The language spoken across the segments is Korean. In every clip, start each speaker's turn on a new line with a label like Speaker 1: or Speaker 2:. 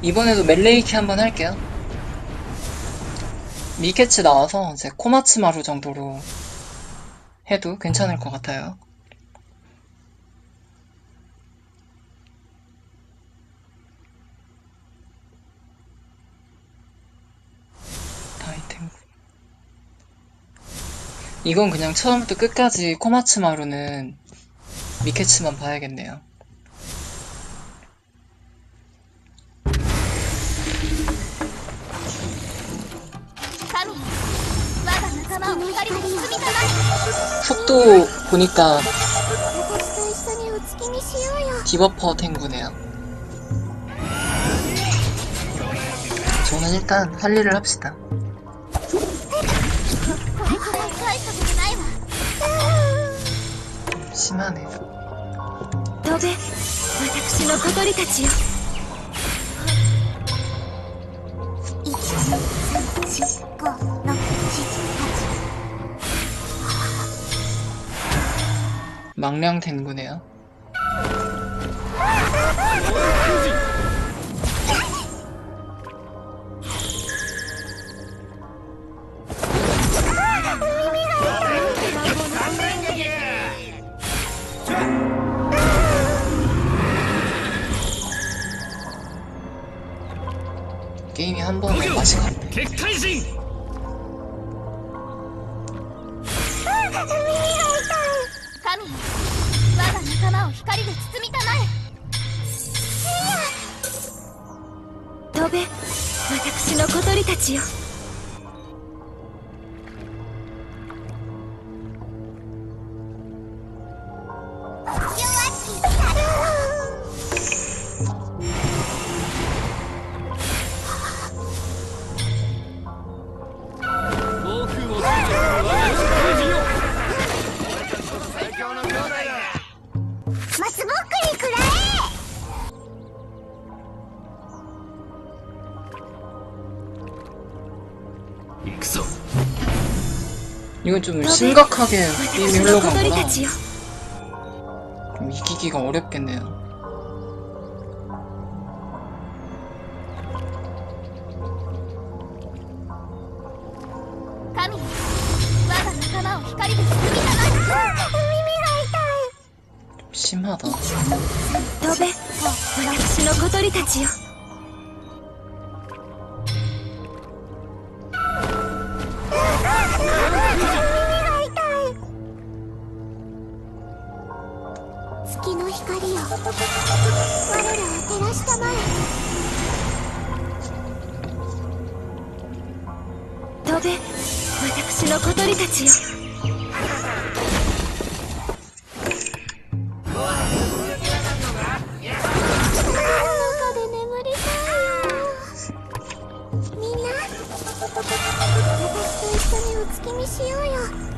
Speaker 1: 이번에도 멜레이키 한번 할게요. 미케츠 나와서 이제 코마츠마루 정도로 해도 괜찮을 것 같아요. 다이탱구. 이건 그냥 처음부터 끝까지 코마츠마루는 미케츠만 봐야겠네요. 속도 보니까
Speaker 2: 私と一緒にお月見しようよ
Speaker 1: 디버퍼 탱구네요. 저는 일단 할 일을 합시다.
Speaker 2: これくらい大したことないわ
Speaker 1: 심하네.
Speaker 2: 飛べ私の小鳥たちよ
Speaker 1: 망량 탱구네요. 게임이 한 번에 맛이 갔네.
Speaker 2: を光で包みたまえ。飛べ私の小鳥たちよ。
Speaker 1: 이건 좀 심각하게 게임이
Speaker 2: 흘러간 거라
Speaker 1: 좀 이기기가 어렵겠네요. 심하다.
Speaker 2: 私の小鳥たちよ。みんな私と一緒にお月見しようよ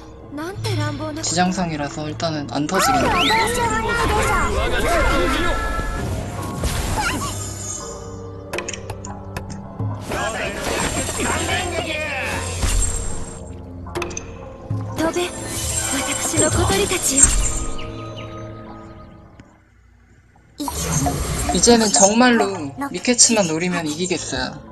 Speaker 1: 지장상이라서 일단은 안
Speaker 2: 터지긴 해.
Speaker 1: 이제는 정말로 미케츠만 노리면 이기겠어요.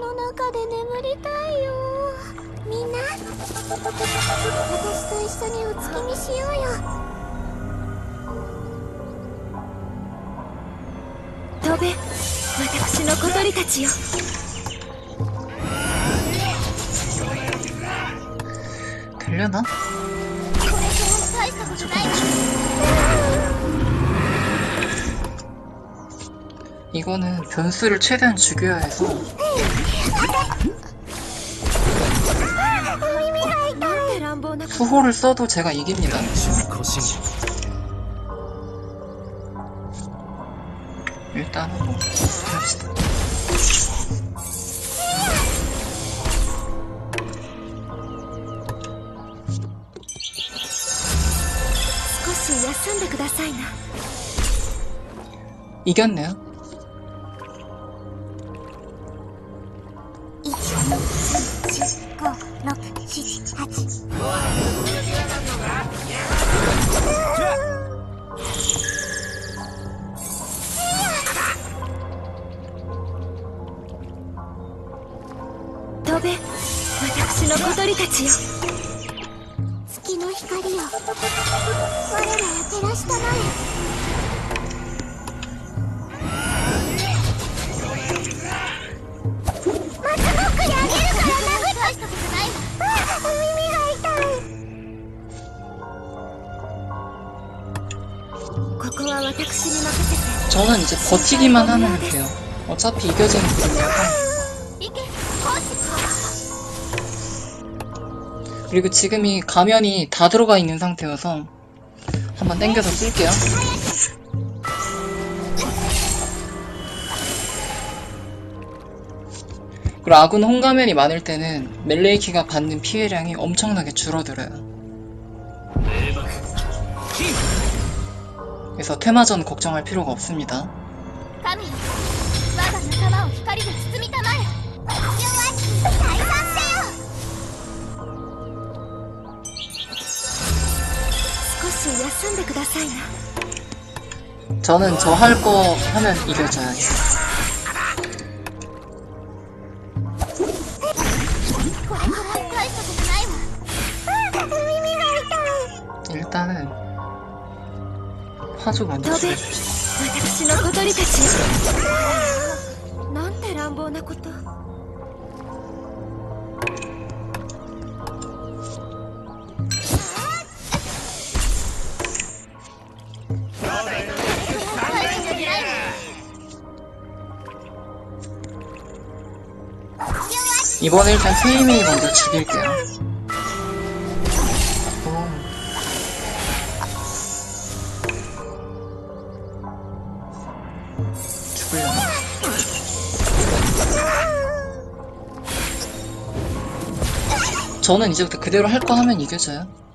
Speaker 2: の中で眠りたいよみんな私と一緒にお月見しようよ飛べ私の小鳥たちよ
Speaker 1: 되려나?
Speaker 2: これくらい大したことないわ
Speaker 1: 이거는 변수를 최대한 죽여야 해서 수호를 써도 제가 이깁니다. 일단은 뭐 합시다. 이겼네요.
Speaker 2: の小鳥たちよ月の光よ我らを照らしたまえ松ぼっくりあげるから殴っ大したことないわ耳が痛いここは私に任せて
Speaker 1: 저는 이제 버티기만 하면 돼요. 어차피 이겨지는 분이라 그리고 지금 이 가면이 다 들어가 있는 상태여서 한번 땡겨서 쓸게요. 그리고 아군 홍가면이 많을 때는 멜레이키가 받는 피해량이 엄청나게 줄어들어요. 그래서 테마전 걱정할 필요가 없습니다.
Speaker 2: 休んでくださいな
Speaker 1: 저는 저 할 거 하면 이겨져야죠.
Speaker 2: これくらい大したことないわ耳が痛い
Speaker 1: 일단은 화조 먼저
Speaker 2: 飛べ
Speaker 1: 죽여주시죠.
Speaker 2: 私の小鳥たちよ
Speaker 1: 이번에 일단 세이메이 먼저 죽일게요. 오. 죽으려나? 저는 이제부터 그대로 할 거 하면 이겨져요.「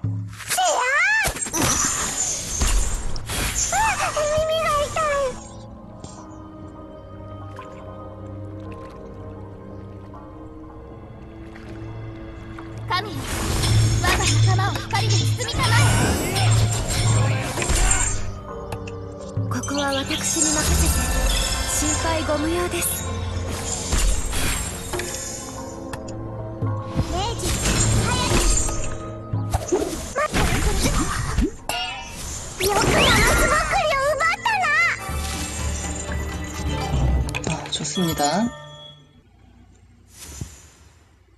Speaker 2: 光で包みたまえ」ここは私に任せて心配ご無用です明治早く待ってよく山つばっくりを奪ったな
Speaker 1: 아, 좋습니다.